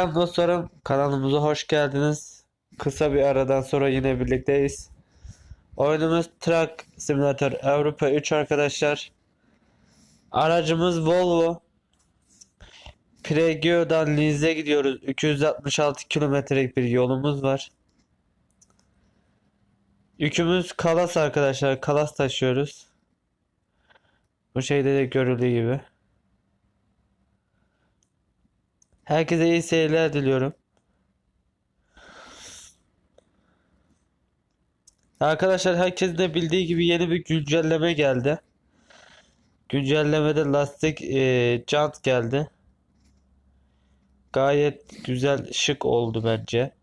Selam dostlarım, kanalımıza hoş geldiniz. Kısa bir aradan sonra yine birlikteyiz. Oyunumuz Truck Simulator Avrupa 3 arkadaşlar. Aracımız Volvo. Pregio'dan Linz'e gidiyoruz. 266 kilometrelik bir yolumuz var. Yükümüz kalas arkadaşlar. Kalas taşıyoruz. Bu şeyde de görüldüğü gibi. Herkese iyi seyirler diliyorum. Arkadaşlar herkesin de bildiği gibi yeni bir güncelleme geldi. Güncellemede lastik e, jant geldi. Gayet güzel, şık oldu bence.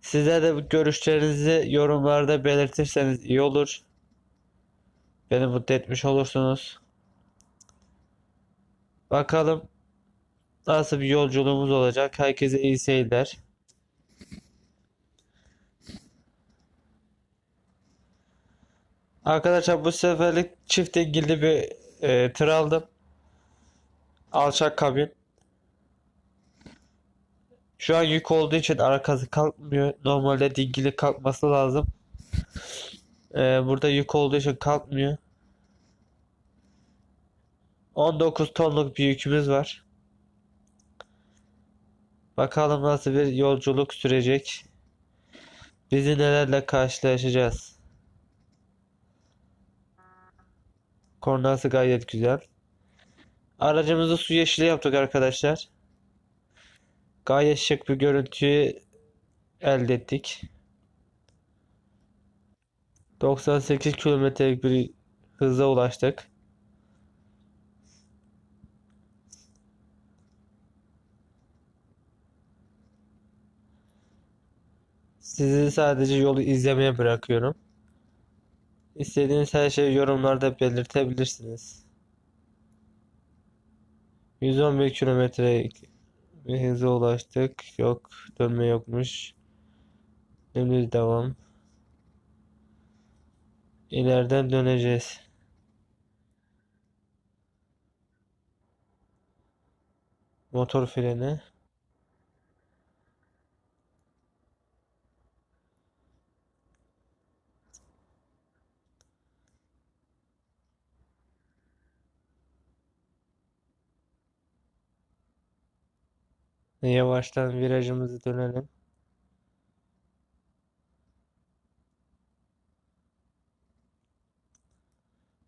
Sizler de görüşlerinizi yorumlarda belirtirseniz iyi olur. Beni mutlu etmiş olursunuz. Bakalım nasıl bir yolculuğumuz olacak. Herkese iyi seyirler. Arkadaşlar bu seferlik çift ilgili bir e, tır aldım. Alçak kabin. Şu an yük olduğu için arkası kalkmıyor. Normalde dingili kalkması lazım. E, burada yük olduğu için kalkmıyor. 19 tonluk bir yükümüz var. Bakalım nasıl bir yolculuk sürecek. Bizi nelerle karşılaşacağız. Kornası gayet güzel. Aracımızı su yeşili yaptık arkadaşlar. Gayet şık bir görüntüyü elde ettik. 98 kilometrelik bir hıza ulaştık. Sizi sadece yolu izlemeye bırakıyorum. İstediğiniz her şeyi yorumlarda belirtebilirsiniz. 111 kilometre bir hıza ulaştık. Yok, dönme yokmuş. Dümdüz devam. İleriden döneceğiz. Motor freni. Yavaştan virajımızı dönelim.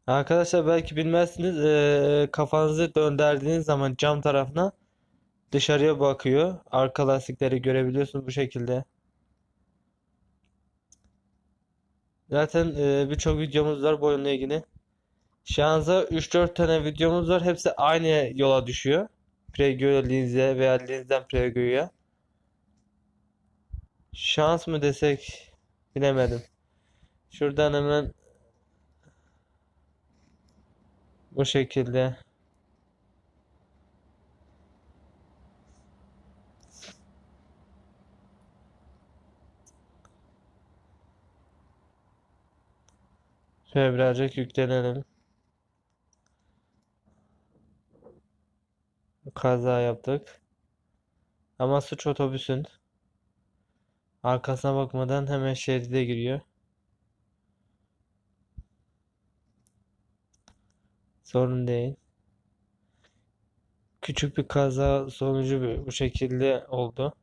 Arkadaşlar belki bilmezsiniz eee, kafanızı döndürdüğünüz zaman cam tarafına dışarıya bakıyor. Arka lastikleri görebiliyorsunuz bu şekilde. Zaten eee, birçok videomuz var bu oyunla ilgili. Şu anda 3-4 tane videomuz var. Hepsi aynı yola düşüyor. Pregio Linz'e veya Linz'den Pregio'ya. Şans mı desek bilemedim. Şuradan hemen bu şekilde şöyle birazcık yüklenelim. Kaza yaptık. Ama suç otobüsün. Arkasına bakmadan hemen şeride giriyor. Sorun değil. Küçük bir kaza sonucu bu şekilde oldu.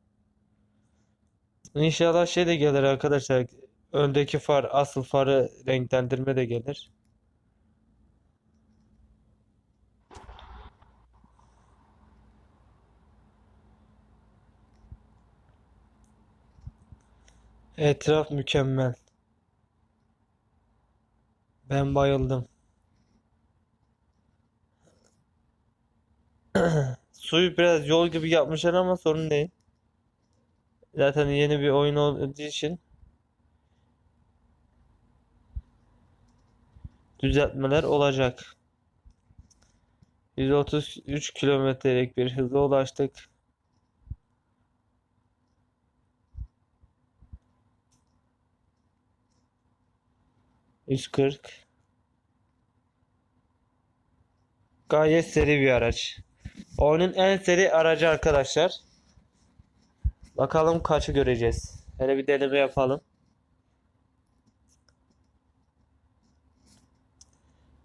İnşallah şey de gelir arkadaşlar. Öndeki far, asıl farı renklendirme de gelir. Etraf mükemmel. Ben bayıldım. Suyu biraz yol gibi yapmışlar ama sorun değil. Zaten yeni bir oyun olduğu için düzeltmeler olacak. 133 kilometrelik bir hıza ulaştık. Yüz kırk. Gayet seri bir araç. Oyunun en seri aracı arkadaşlar. Bakalım kaçı göreceğiz. Hele bir deneme yapalım.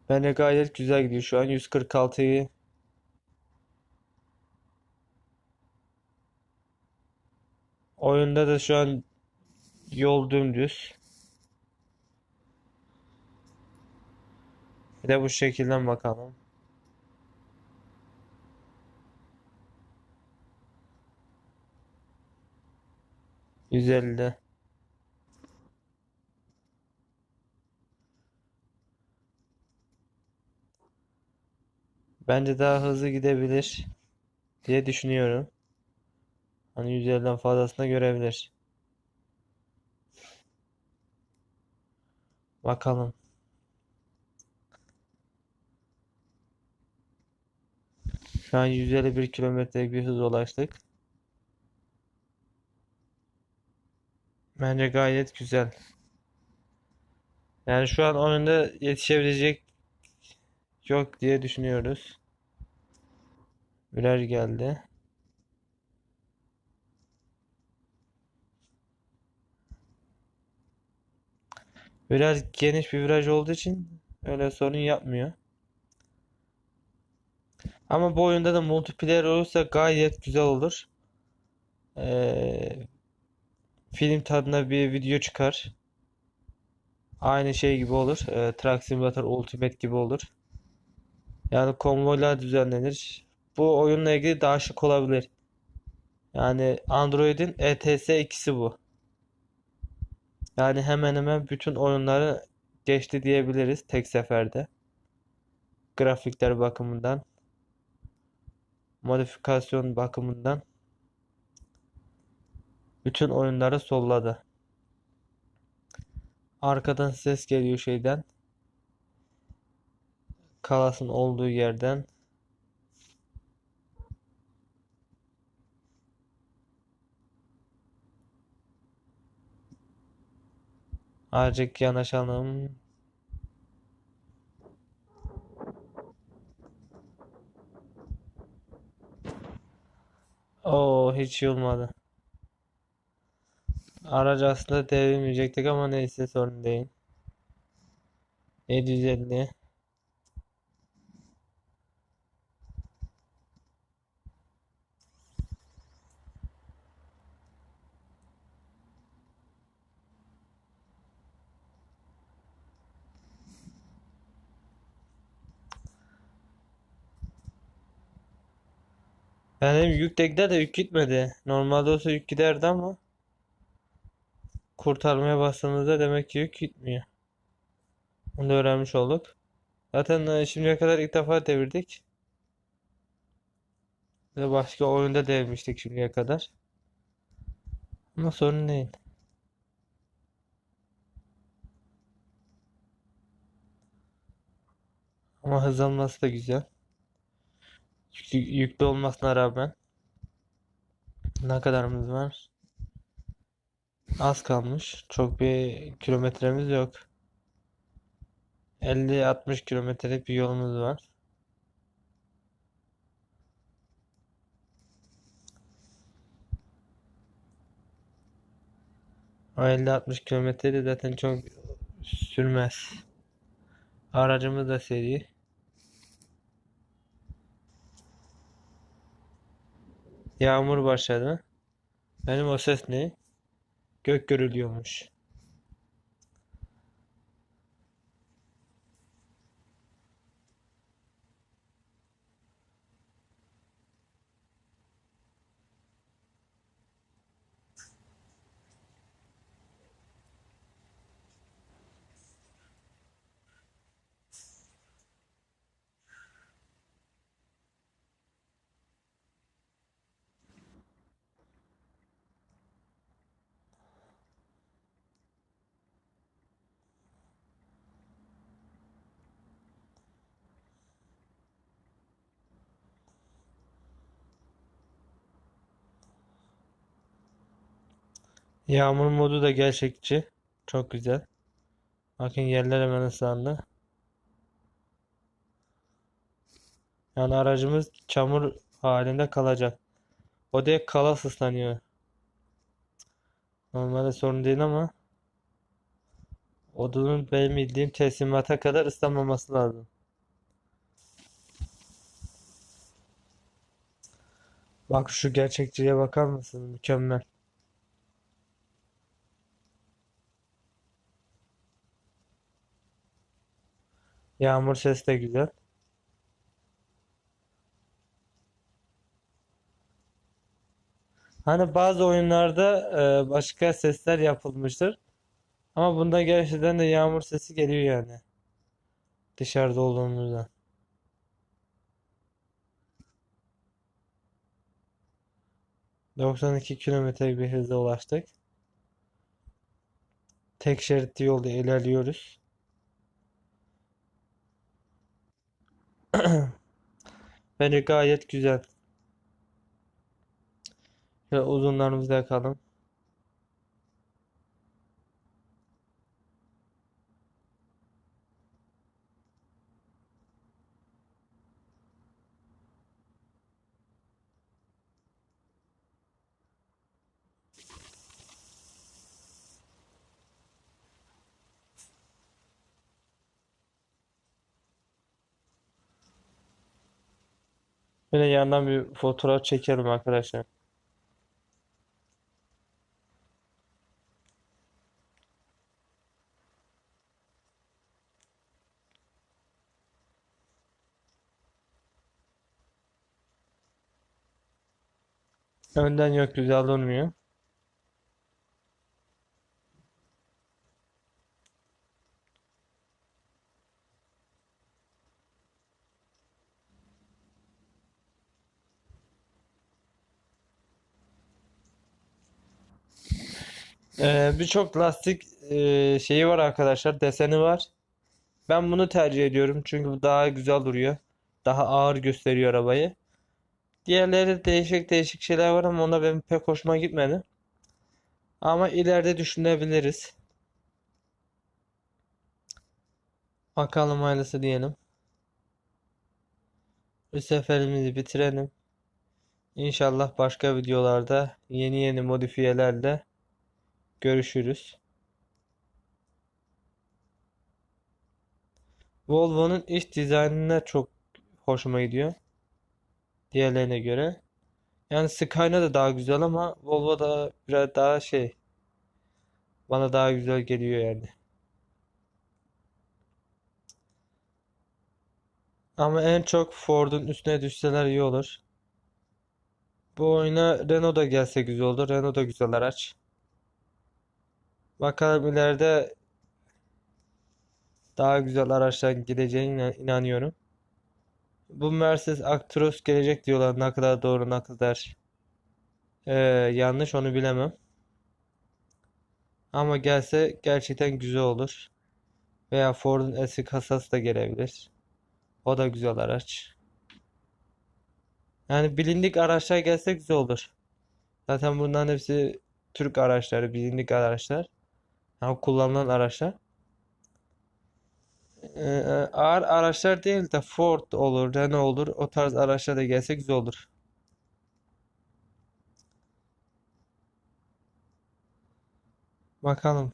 Bence gayet güzel gidiyor şu an 146'yı Oyunda da şu an yol dümdüz. Bir de bu şekilden bakalım. Yüz ellide. Bence daha hızlı gidebilir diye düşünüyorum. Hani 150'den fazlasını görebilir. Bakalım. Şu an 151 kilometrelik bir hız ulaştık. Bence gayet güzel. Yani şu an oyunda yetişebilecek yok diye düşünüyoruz. Viraj geldi. Biraz geniş bir viraj olduğu için öyle sorun yapmıyor. Ama bu oyunda da multiplayer olursa gayet güzel olur. Ee, film tadında bir video çıkar. Aynı şey gibi olur. Ee, Truck Simulator Ultimate gibi olur. Yani konvoylar düzenlenir. Bu oyunla ilgili daha şık olabilir. Yani Android'in ETS 2'si bu. Yani hemen hemen bütün oyunları geçti diyebiliriz tek seferde. Grafikler bakımından, modifikasyon bakımından bütün oyunları solladı. Arkadan ses geliyor şeyden. Kalas'ın olduğu yerden. Azıcık yanaşalım. Hiç iyi olmadı. Aracı aslında devirmeyecektik ama neyse sorun değil. 750 Benim yük gider de yük gitmedi. Normalde olsa yük giderdi ama kurtarmaya bastığımızda demek ki yük gitmiyor. Bunu da öğrenmiş olduk. Zaten e, şimdiye kadar ilk defa devirdik. Ve başka oyunda devirmiştik şimdiye kadar. Ama sorun değil. Ama hızlanması da güzel. Yüklü, yüklü olmasına rağmen. Ne kadarımız var? Az kalmış. Çok bir kilometremiz yok. 50-60 kilometrelik bir yolumuz var. O 50-60 kilometre de zaten çok sürmez. Aracımız da seri. Yağmur başladı. Benim o ses ne? Gök gürülüyormuş. Yağmur modu da gerçekçi. Çok güzel. Bakın yerler hemen ıslandı. Yani aracımız çamur halinde kalacak. O da kalas ıslanıyor. Normalde sorun değil ama odunun benim bildiğim teslimata kadar ıslanmaması lazım. Bak şu gerçekçiliğe bakar mısın? Mükemmel. Yağmur sesi de güzel. Hani bazı oyunlarda e, başka sesler yapılmıştır. Ama bunda gerçekten de yağmur sesi geliyor yani. Dışarıda olduğumuzda. 92 kilometre bir hızla ulaştık. Tek şeritli yolda ilerliyoruz. Bence gayet güzel. Şöyle uzunlarımızı da Böyle yandan bir fotoğraf çekelim arkadaşlar. Önden yok güzel durmuyor. Ee, birçok lastik e, şeyi var arkadaşlar. Deseni var. Ben bunu tercih ediyorum. Çünkü bu daha güzel duruyor. Daha ağır gösteriyor arabayı. Diğerleri değişik değişik şeyler var ama ona benim pek hoşuma gitmedi. Ama ileride düşünebiliriz. Bakalım hayırlısı diyelim. Bu seferimizi bitirelim. İnşallah başka videolarda yeni yeni modifiyelerle görüşürüz. Volvo'nun iç dizaynına çok hoşuma gidiyor. Diğerlerine göre. Yani Skyline da daha güzel ama Volvo da biraz daha şey bana daha güzel geliyor yani. Ama en çok Ford'un üstüne düşseler iyi olur. Bu oyuna Renault da gelse güzel olur. Renault da güzel araç. Bakalım ileride daha güzel araçlar gideceğine inanıyorum. Bu Mercedes Actros gelecek diyorlar. Ne kadar doğru ne kadar ee, yanlış onu bilemem. Ama gelse gerçekten güzel olur. Veya Ford'un eski kasası da gelebilir. O da güzel araç. Yani bilindik araçlar gelse güzel olur. Zaten bunların hepsi Türk araçları, bilindik araçlar. Yani kullanılan araçlar. Ee, ağır araçlar değil de Ford olur, Renault olur. O tarz araçlar da gelse güzel olur. Bakalım.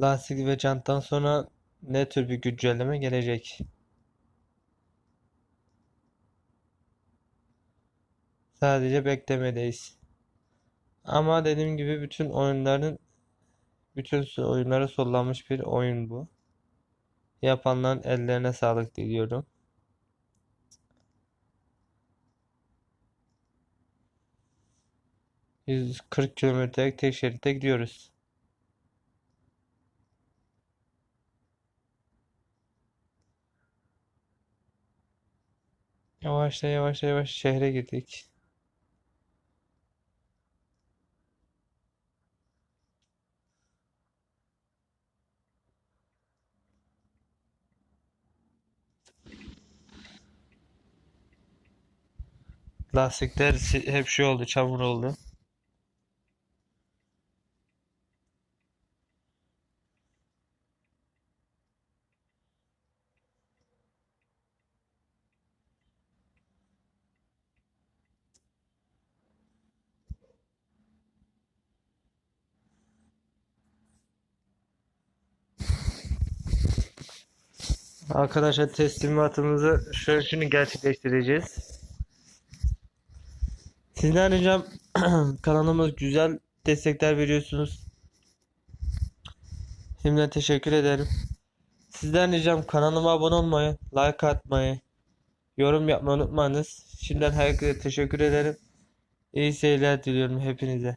Lastik ve janttan sonra ne tür bir güncelleme gelecek? Sadece beklemedeyiz. Ama dediğim gibi bütün oyunların bütün oyunlara sollanmış bir oyun bu. Yapanların ellerine sağlık diliyorum. ...140 kilometrelik tek şeritte gidiyoruz. Yavaşla yavaşla yavaş şehre girdik. Lastikler hep şey oldu, çamur oldu. Arkadaşlar teslimatımızı şöyle şunu gerçekleştireceğiz. Sizden ricam kanalımız güzel destekler veriyorsunuz. Şimdiden teşekkür ederim. Sizden ricam kanalıma abone olmayı, like atmayı, yorum yapmayı unutmayınız. Şimdiden herkese teşekkür ederim. İyi seyirler diliyorum hepinize.